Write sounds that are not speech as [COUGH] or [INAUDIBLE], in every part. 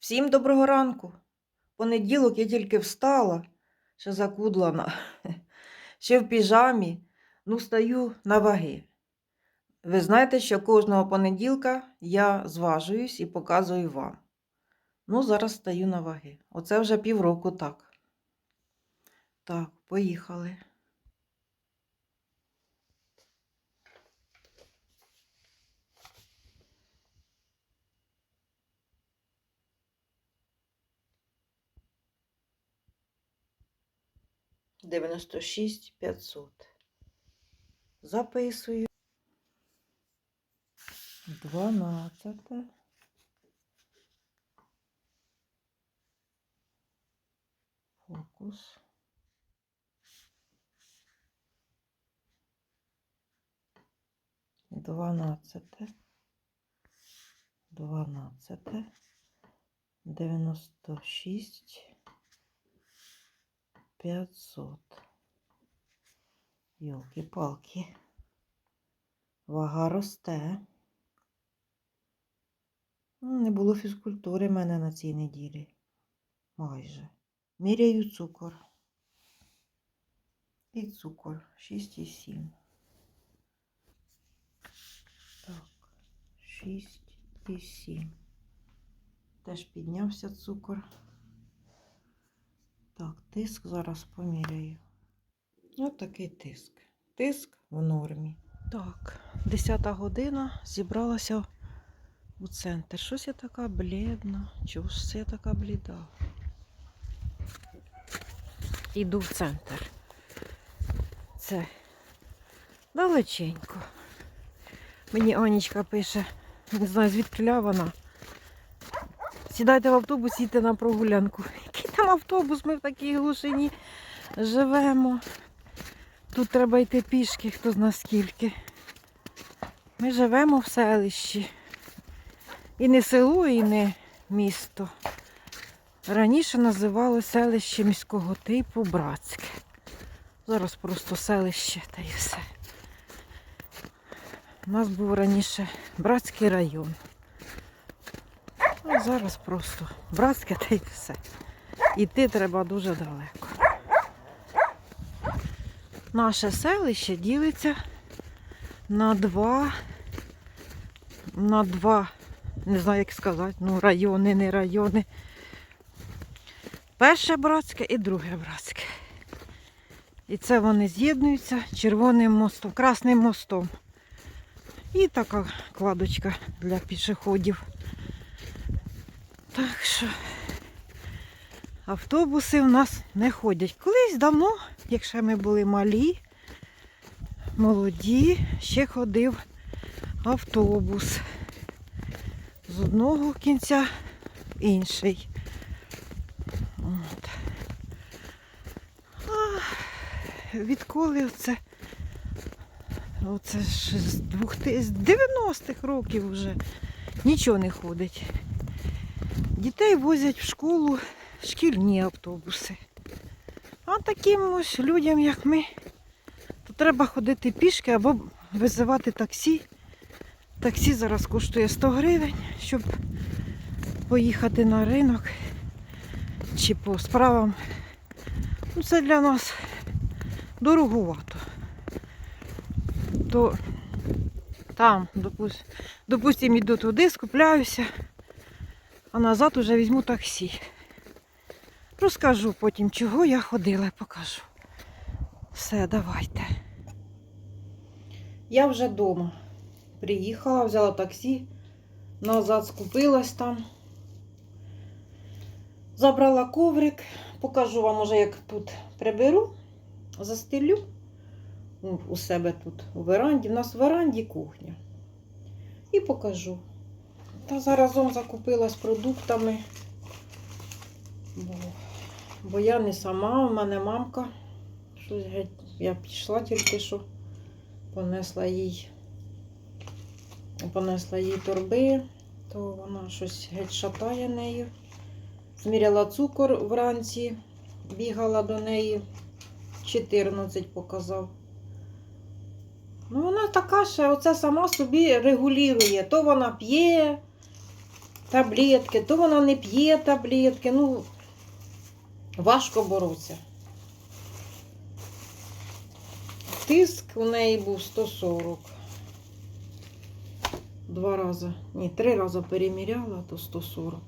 Всім доброго ранку. Понеділок я тільки встала, ще закудлана, [LAUGHS] ще в піжамі, ну, стаю на ваги. Ви знаєте, що кожного понеділка я зважуюсь і показую вам. Ну, зараз стаю на ваги. Оце вже півроку так. Так, поїхали. Дев'яносто шість п'ятсот. Записую. Дванадцяте. Фокус. Дванадцяте. Дванадцяте. Дев'яносто шість. П'ятсот. Йолки-палки. Вага росте. Не було фізкультури в мене на цій неділі. Майже. Міряю цукор. І цукор 6,7. Так, 6,7. Теж піднявся цукор. Так, тиск зараз поміряю. Ось такий тиск. Тиск в нормі. Так, 10 година зібралася у центр. Щось я така блідна. Чого ж це я така бліда? Іду в центр. Це далеченько. Мені Анічка пише, не знаю, звідки вона. Сідайте в автобус, їдьте на прогулянку. Там автобус? Ми в такій глушині живемо. Тут треба йти пішки, хто зна скільки. Ми живемо в селищі. І не село, і не місто. Раніше називали селище міського типу Братське. Зараз просто селище та і все. У нас був раніше Братський район. А зараз просто Братське та й все. Іти треба дуже далеко. Наше селище ділиться на два, на два, не знаю, як сказати, ну, райони, не райони. Перше братське і друге братське. І це вони з'єднуються червоним мостом, красним мостом. І така кладочка для пішоходів. Так що автобуси в нас не ходять. Колись давно, якщо ми були малі, молоді, ще ходив автобус з одного кінця в інший. От. А, відколи оце, оце ж з, з 90-х років вже нічого не ходить. Дітей возять в школу шкільні автобуси. А таким ось людям, як ми, то треба ходити пішки або визивати таксі. Таксі зараз коштує 100 гривень, щоб поїхати на ринок чи по справам. Ну, це для нас дороговато. То там, допустим, допустим, іду туди, скупляюся, а назад уже візьму таксі. Розкажу потім, чого я ходила, покажу. Все, давайте. Я вже вдома. Приїхала, взяла таксі, назад скупилась там. Забрала коврик, покажу вам уже, як тут приберу, застелю у себе тут у веранді. У нас в веранді кухня. І покажу. Та заразом закупилась продуктами. Бо, бо я не сама, у мене мамка. Щось геть. Я пішла тільки що, понесла їй, понесла їй торби, то вона щось геть шатає нею. Зміряла цукор вранці, бігала до неї, 14 показав. Ну, вона така ще, оце сама собі регулює. То вона п'є, таблетки, то вона не п'є таблетки. Ну, важко боротися. Тиск у неї був 140. Два рази, ні, три рази переміряла, то 140.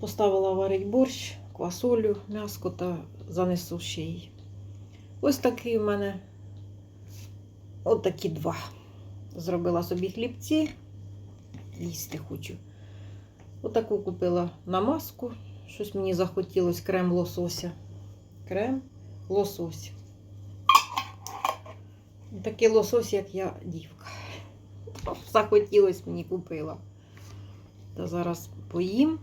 Поставила варить борщ, квасолю, м'яско та занесу ще їй. Ось такий у мене. От такі два. Зробила собі хлібці. Їсти хочу. Отаку купила намазку. Щось мені захотілось крем лосося. Крем лосось. Такий лосось, як я дівка. [LAUGHS] Захотілось мені купила. Та зараз поїм.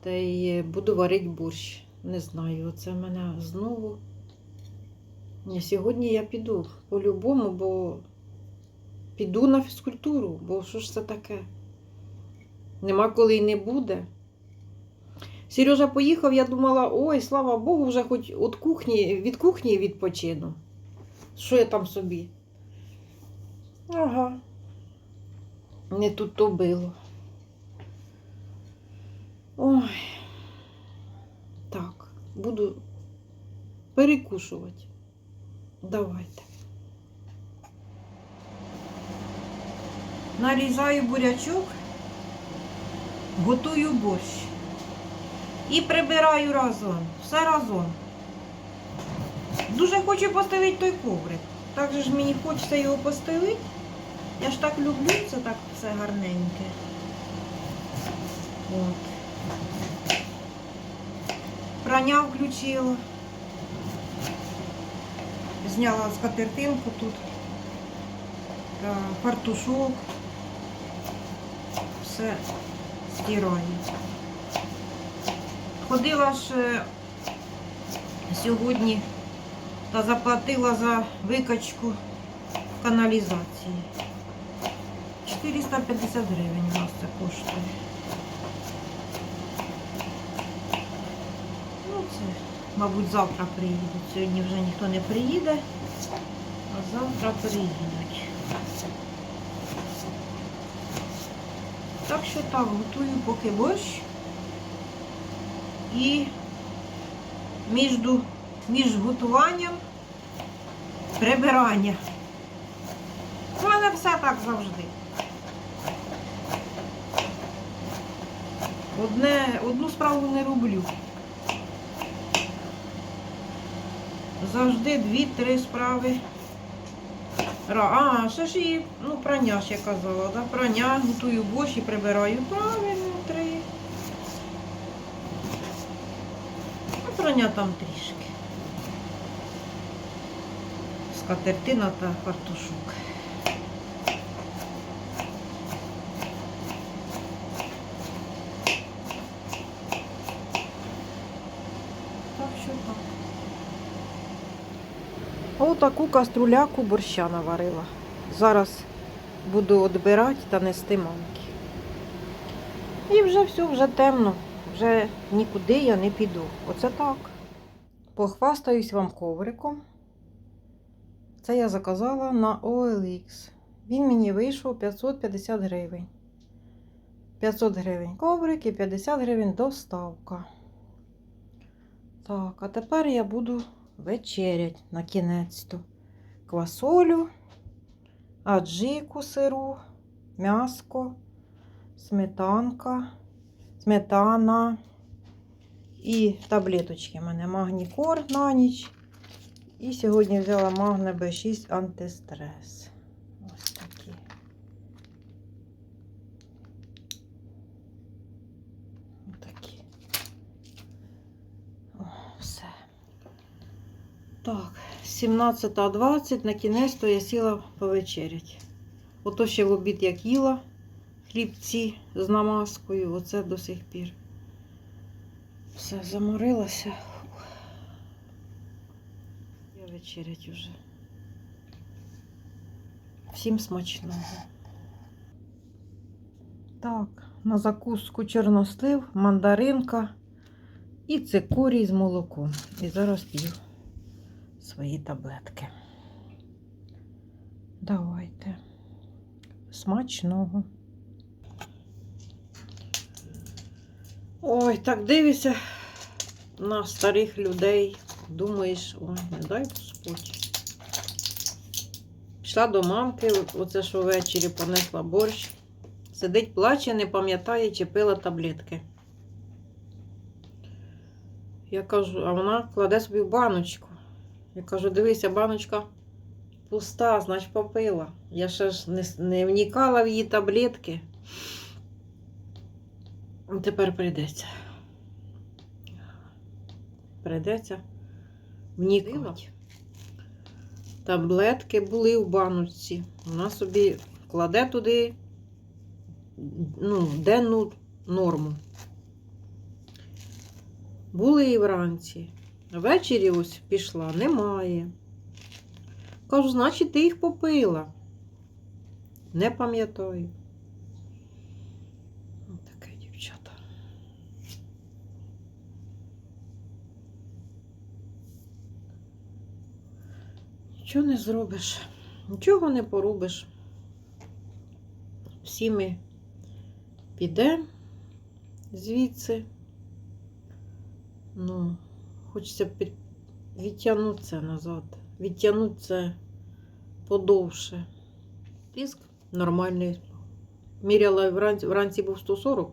Та й буду варити борщ. Не знаю, оце мене знову. Ні, сьогодні я піду по-любому, бо піду на фізкультуру, бо що ж це таке? Нема коли й не буде. Сережа поїхав, я думала, ой, слава Богу, вже хоч від кухні, від кухні відпочину. Що я там собі? Ага. Не тут то було. Ой. Так, буду перекушувати. Давайте. Нарізаю бурячок, готую борщ. І прибираю разом. Все разом. Дуже хочу постелити той коврик. Так же ж мені хочеться його постелити. Я ж так люблю, це так все гарненьке. От. Прання включила. Зняла скатертинку тут. Фартушок. Все стираю. Ходила ж е, сьогодні та заплатила за викачку каналізації. 450 гривень у нас це коштує. Ну, це, мабуть, завтра приїдуть. Сьогодні вже ніхто не приїде, а завтра приїдуть. Так що так, готую поки борщ. І між, між готуванням прибирання. У мене все так завжди. Одне, одну справу не роблю. Завжди дві-три справи. А, ще ж і ну, прання ще казала, да? прання, готую борщ і прибираю. Правильно, три. Ну, прання там трішки. Скатертина та фартушок. Так що так. Отаку каструляку борща наварила. Зараз буду відбирати та нести мамки. І вже все, вже темно, вже нікуди я не піду. Оце так. Похвастаюсь вам ковриком. Це я заказала на OLX. Він мені вийшов 550 гривень. 500 гривень коврик і 50 гривень доставка. Так, а тепер я буду вечерять на кінець-то. Квасолю, аджику сиру, м'яско, сметанка, сметана і таблеточки. У мене магнікор на ніч. І сьогодні взяла магне Б6 антистрес. Ось такі. Отакі. О, все. Так, 17.20 на кінець то я сіла повечерять. Ото ще в обід як їла хлібці з намазкою, оце до сих пір. Все, заморилася. Я вечерять уже. Всім смачного. Так, на закуску чорнослив, мандаринка і цикорій з молоком. І зараз п'ю свої таблетки. Давайте. Смачного. Ой, так дивишся на старих людей. Думаєш, ой, не дай Господь. Пішла до мамки, оце що ввечері понесла борщ. Сидить, плаче, не пам'ятає, чи пила таблетки. Я кажу, а вона кладе собі в баночку. Я кажу, дивися, баночка пуста, значить попила. Я ще ж не, не вникала в її таблетки. Тепер прийдеться. Прийдеться вникати. Таблетки були в баночці. Вона собі кладе туди ну, денну норму. Були і вранці. Ввечері ось пішла, немає. Кажу, значить, ти їх попила. Не пам'ятаю. Таке дівчата. Нічого не зробиш, нічого не порубиш. Всі ми підемо звідси. Ну, хочеться під... відтягнутися назад, відтягнутися подовше. Тиск нормальний. Міряла вранці, вранці був 140,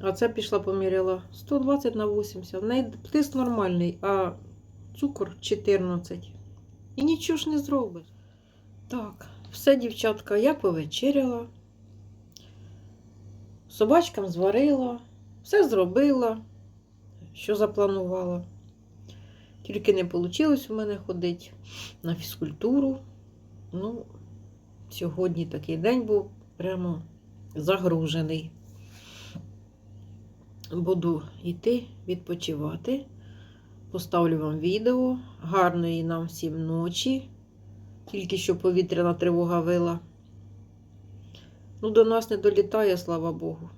а це пішла поміряла 120 на 80. В неї тиск нормальний, а цукор 14. І нічого ж не зробиш. Так, все, дівчатка, я повечеряла. Собачкам зварила, все зробила, що запланувала. Тільки не вийшло у мене ходити на фізкультуру. Ну, сьогодні такий день був прямо загружений. Буду йти відпочивати. Поставлю вам відео. Гарної нам всім ночі. Тільки що повітряна тривога вила. Ну, до нас не долітає, слава Богу.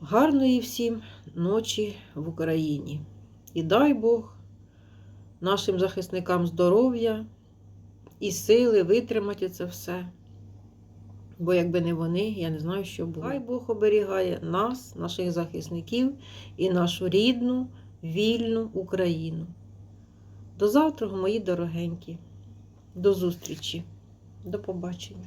Гарної всім ночі в Україні. І дай Бог нашим захисникам здоров'я і сили витримати це все. Бо якби не вони, я не знаю, що було. Хай Бог оберігає нас, наших захисників і нашу рідну, вільну Україну. До завтра, мої дорогенькі. До зустрічі. До побачення.